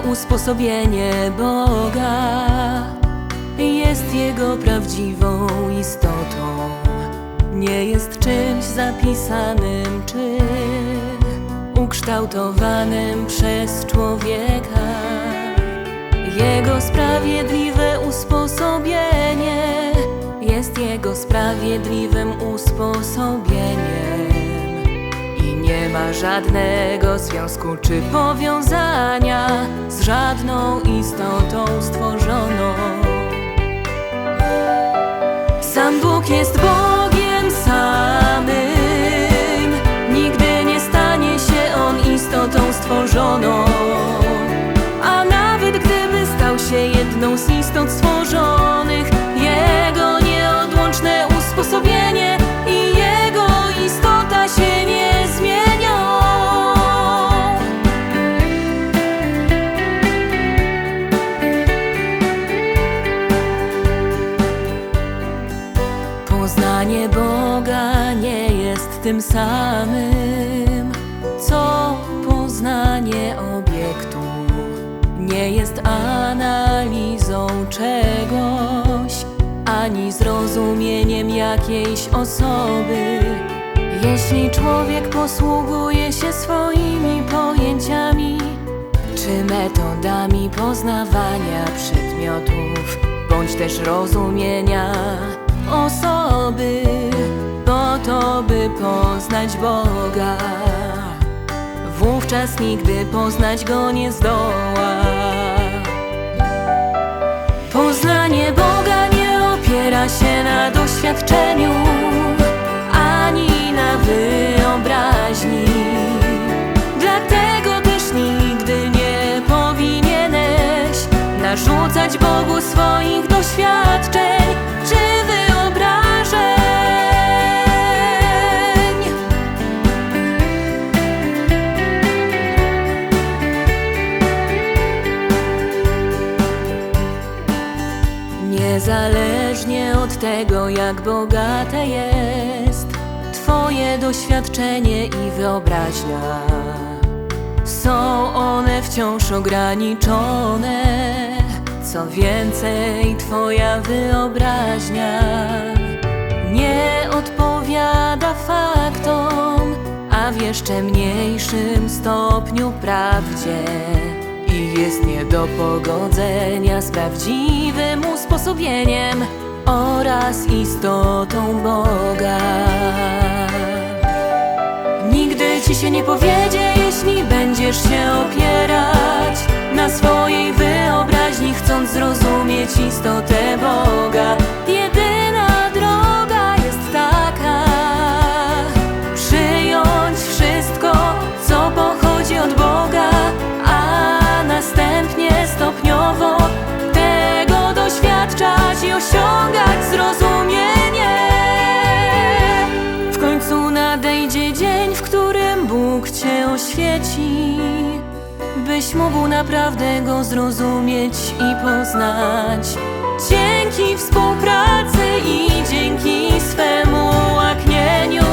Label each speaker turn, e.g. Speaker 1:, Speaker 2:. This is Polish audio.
Speaker 1: usposobienie Boga jest Jego prawdziwą istotą. Nie jest czymś zapisanym czy ukształtowanym przez człowieka. Jego sprawiedliwe usposobienie jest Jego sprawiedliwym usposobieniem żadnego związku czy powiązania z żadną istotą stworzoną. Sam Bóg jest Bogiem samym, nigdy nie stanie się On istotą stworzoną. A nawet gdyby stał się jedną z istot stworzonych, tym samym, co poznanie obiektu. Nie jest analizą czegoś, ani zrozumieniem jakiejś osoby. Jeśli człowiek posługuje się swoimi pojęciami, czy metodami poznawania przedmiotów, bądź też rozumienia osoby, to, by poznać Boga. Wówczas nigdy poznać Go nie zdoła. Poznanie Boga nie opiera się na doświadczeniu ani na wyobraźni. Dlatego też nigdy nie powinieneś narzucać Bogu swoich doświadczeń Niezależnie od tego, jak bogate jest Twoje doświadczenie i wyobraźnia, są one wciąż ograniczone. Co więcej, Twoja wyobraźnia nie odpowiada faktom, a w jeszcze mniejszym stopniu prawdzie jest nie do pogodzenia z prawdziwym usposobieniem oraz istotą Boga. Nigdy ci się nie powiedzie, jeśli będziesz się opierać Bóg cię oświeci, byś mógł naprawdę go zrozumieć i poznać. Dzięki współpracy i dzięki swemu łaknieniu